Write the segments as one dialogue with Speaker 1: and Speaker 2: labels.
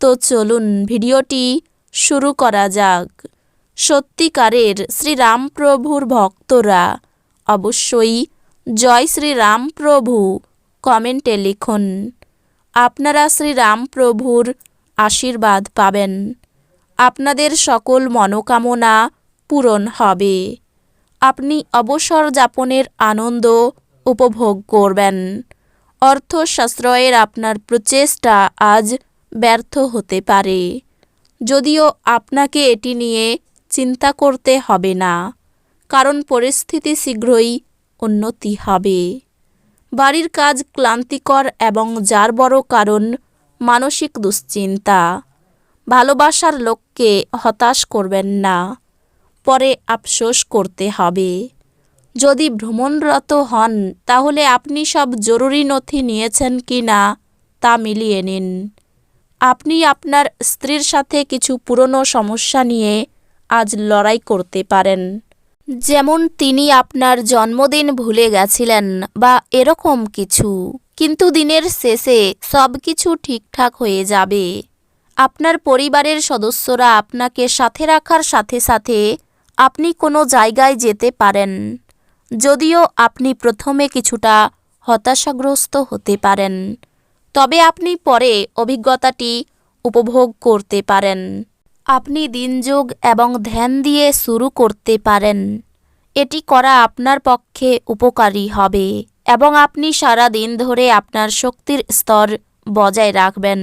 Speaker 1: তো চলুন ভিডিওটি শুরু করা যাক। সত্যিকারের শ্রীরামপ্রভুর ভক্তরা অবশ্যই জয় শ্রীরামপ্রভু কমেন্টে লিখুন। আপনারা শ্রীরামপ্রভুর আশীর্বাদ পাবেন। আপনাদের সকল মনোকামনা পূরণ হবে। আপনি অবসর যাপনের আনন্দ উপভোগ করবেন। অর্থ সাশ্রয়ের আপনার প্রচেষ্টা আজ ব্যর্থ হতে পারে। যদিও আপনাকে এটি নিয়ে চিন্তা করতে হবে না, কারণ পরিস্থিতি শীঘ্রই উন্নতি হবে। বাড়ির কাজ ক্লান্তিকর এবং যার বড় কারণ মানসিক দুশ্চিন্তা। ভালোবাসার লোককে হতাশ করবেন না, পরে আফসোস করতে হবে। যদি ভ্রমণরত হন, তাহলে আপনি সব জরুরি নথি নিয়েছেন কি না তা মিলিয়ে নিন। আপনি আপনার স্ত্রীর সাথে কিছু পুরনো সমস্যা নিয়ে আজ লড়াই করতে পারেন। যেমন তিনি আপনার জন্মদিন ভুলে গেছিলেন বা এরকম কিছু। কিন্তু দিনের শেষে সব কিছু ঠিকঠাক হয়ে যাবে। আপনার পরিবারের সদস্যরা আপনাকে সাথে রাখার সাথে সাথে আপনি কোনো জায়গায় যেতে পারেন। যদিও আপনি প্রথমে কিছুটা হতাশাগ্রস্ত হতে পারেন। তবে আপনি পরে অভিজ্ঞতাটি উপভোগ করতে পারেন। আপনি দিনযোগ এবং ধ্যান দিয়ে শুরু করতে পারেন। এটি করা আপনার পক্ষে উপকারী হবে এবং আপনি সারা দিন ধরে আপনার শক্তির স্তর বজায় রাখবেন।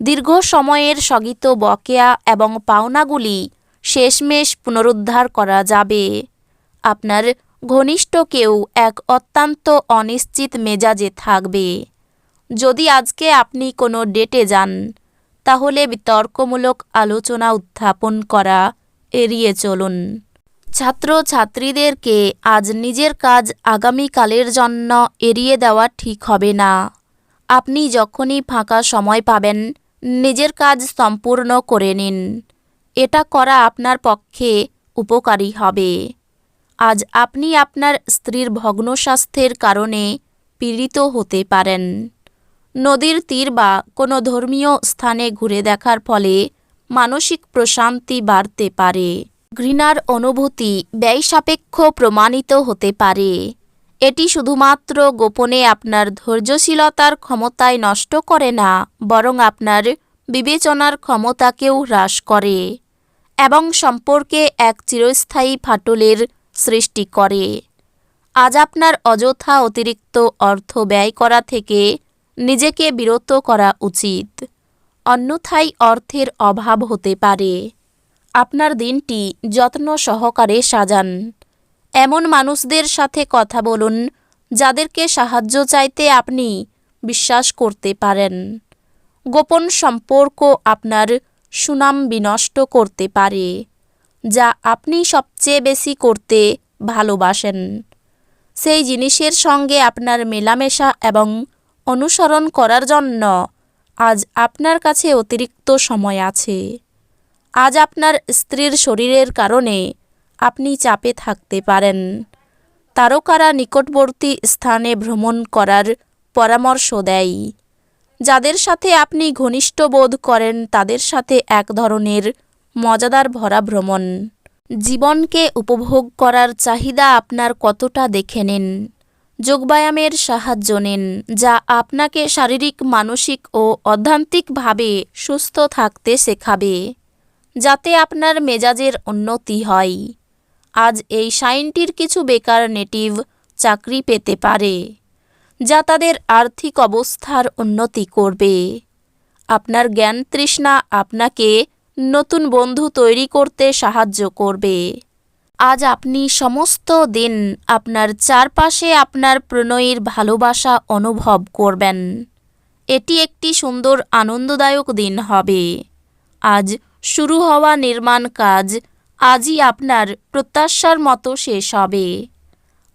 Speaker 1: দীর্ঘ সময়ের স্থগিত বকেয়া এবং পাওনাগুলি শেষমেশ পুনরুদ্ধার করা যাবে। আপনার ঘনিষ্ঠ কেউ এক অত্যন্ত অনিশ্চিত মেজাজে থাকবে। যদি আজকে আপনি কোনো ডেটে যান, তাহলে বিতর্কমূলক আলোচনা উত্থাপন করা এড়িয়ে চলুন। ছাত্র ছাত্রীদেরকে আজ নিজের কাজ আগামীকালের জন্য এড়িয়ে দেওয়া ঠিক হবে না। আপনি যখনই ফাঁকা সময় পাবেন, নিজের কাজ সম্পূর্ণ করে নিন। এটা করা আপনার পক্ষে উপকারী হবে। আজ আপনি আপনার স্ত্রীর ভগ্ন স্বাস্থ্যের কারণে পীড়িত হতে পারেন। নদীর তীর বা কোনো ধর্মীয় স্থানে ঘুরে দেখার ফলে মানসিক প্রশান্তি বাড়তে পারে। ঘৃণার অনুভূতি ব্যয় সাপেক্ষ প্রমাণিত হতে পারে। এটি শুধুমাত্র গোপনে আপনার ধৈর্যশীলতার ক্ষমতায় নষ্ট করে না, বরং আপনার বিবেচনার ক্ষমতাকেও হ্রাস করে এবং সম্পর্কে এক চিরস্থায়ী ফাটলের সৃষ্টি করে। আজ আপনার অযথা অতিরিক্ত অর্থ ব্যয় করা থেকে নিজেকে বিরত করা উচিত। অন্যথায় অর্থের অভাব হতে পারে। আপনার দিনটি যত্ন সহকারে সাজান। এমন মানুষদের সাথে কথা বলুন, যাদেরকে সাহায্য চাইতে আপনি বিশ্বাস করতে পারেন। গোপন সম্পর্ক আপনার সুনাম বিনষ্ট করতে পারে, যা আপনি সবচেয়ে বেশি করতে ভালোবাসেন। সেই জিনিসের সঙ্গে আপনার মেলামেশা এবং অনুসরণ করার জন্য আজ আপনার কাছে অতিরিক্ত সময় আছে। আজ আপনার স্ত্রীর শরীরের কারণে আপনি চাপে থাকতে পারেন। তারকারা নিকটবর্তী স্থানে ভ্রমণ করার পরামর্শ দেয়। যাদের সাথে আপনি ঘনিষ্ঠ বোধ করেন, তাদের সাথে এক ধরনের মজাদার ভরা ভ্রমণ। জীবনকে উপভোগ করার চাহিদা আপনার কতটা দেখে নিন। যোগব্যায়ামের সাহায্য নিন, যা আপনাকে শারীরিক, মানসিক ও অধ্যান্তিকভাবে সুস্থ থাকতে শেখাবে, যাতে আপনার মেজাজের উন্নতি হয়। আজ এই সাইনটির কিছু বেকার নেটিভ চাকরি পেতে পারে, যা তাদের আর্থিক অবস্থার উন্নতি করবে। আপনার জ্ঞান তৃষ্ণা আপনাকে নতুন বন্ধু তৈরি করতে সাহায্য করবে। আজ আপনি সমস্ত দিন আপনার চারপাশে আপনার প্রণয়ীর ভালোবাসা অনুভব করবেন। এটি একটি সুন্দর আনন্দদায়ক দিন হবে। আজ শুরু হওয়া নির্মাণ কাজ আজই আপনার প্রত্যাশার মতো শেষ হবে।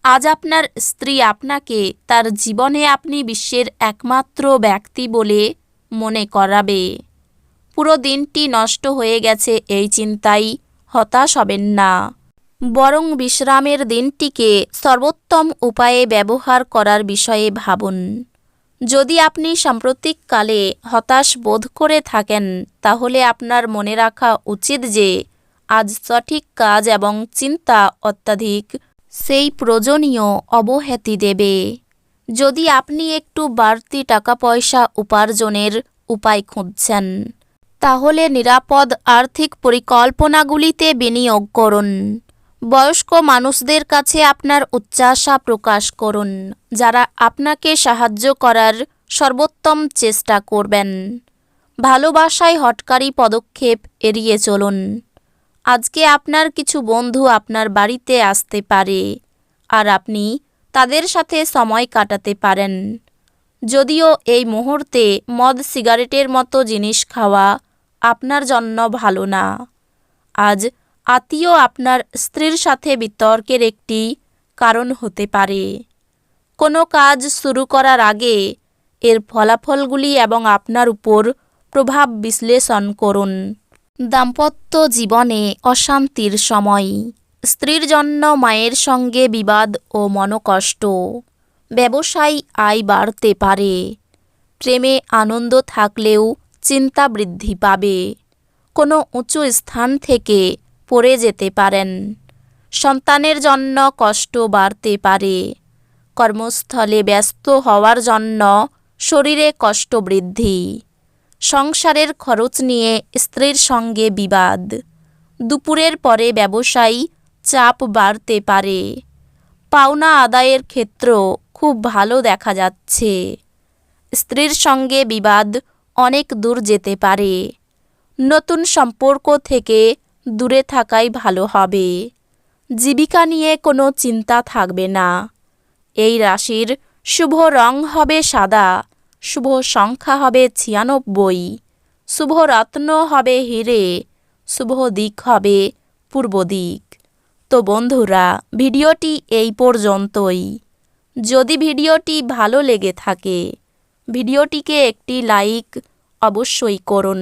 Speaker 1: আজ আপনার স্ত্রী আপনাকে তার জীবনে আপনি বিশ্বের একমাত্র ব্যক্তি বলে মনে করাবে। পুরো দিনটি নষ্ট হয়ে গেছে এই চিন্তায় হতাশ হবেন না। বরং বিশ্রামের দিনটিকে সর্বোত্তম উপায়ে ব্যবহার করার বিষয়ে ভাবুন। যদি আপনি সাম্প্রতিককালে হতাশ বোধ করে থাকেন, তাহলে আপনার মনে রাখা উচিত যে, আজ সঠিক কাজ এবং চিন্তা অত্যাধিক। সেই প্রয়োজনীয় অবহেতি দেবে। যদি আপনি একটু বাড়তি টাকা পয়সা উপার্জনের উপায় খুঁজছেন, তাহলে নিরাপদ আর্থিক পরিকল্পনাগুলিতে বিনিয়োগ করুন। বয়স্ক মানুষদের কাছে আপনার উচ্চাশা প্রকাশ করুন, যারা আপনাকে সাহায্য করার সর্বোত্তম চেষ্টা করবেন। ভালোবাসায় হটকারী পদক্ষেপ এড়িয়ে চলুন। আজকে আপনার কিছু বন্ধু আপনার বাড়িতে আসতে পারে, আর আপনি তাদের সাথে সময় কাটাতে পারেন। যদিও এই মুহূর্তে মদ, সিগারেটের মতো জিনিস খাওয়া আপনার জন্য ভালো না। আজ আত্মীয় আপনার স্ত্রীর সাথে বিতর্কের একটি কারণ হতে পারে। কোনো কাজ শুরু করার আগে এর ফলাফলগুলি এবং আপনার উপর প্রভাব বিশ্লেষণ করুন। দাম্পত্য জীবনে অশান্তির সময়। স্ত্রীর জন্য মায়ের সঙ্গে বিবাদ ও মনোকষ্ট। ব্যবসায় আয় বাড়তে পারে। প্রেমে আনন্দ থাকলেও চিন্তা বৃদ্ধি পাবে। কোনো উঁচু স্থান থেকে পড়ে যেতে পারেন। সন্তানের জন্য কষ্ট বাড়তে পারে। কর্মস্থলে ব্যস্ত হওয়ার জন্য শরীরে কষ্ট বৃদ্ধি। সংসারের খরচ নিয়ে স্ত্রীর সঙ্গে বিবাদ। দুপুরের পরে ব্যবসায়ী চাপ বাড়তে পারে। পাওনা আদায়ের ক্ষেত্র খুব ভালো দেখা যাচ্ছে। স্ত্রীর সঙ্গে বিবাদ অনেক দূর যেতে পারে। নতুন সম্পর্ক থেকে দূরে থাকাই ভালো হবে। জীবিকা নিয়ে কোনো চিন্তা থাকবে না। এই রাশির শুভ রং হবে সাদা, শুভ সংখ্যা হবে ছিয়ানব্বই, শুভ রত্ন হবে হিরে, শুভ দিক হবে পূর্ব দিক। তো বন্ধুরা, ভিডিওটি এই পর্যন্তই। যদি ভিডিওটি ভালো লেগে থাকে, ভিডিওটিকে একটি লাইক অবশ্যই করুন।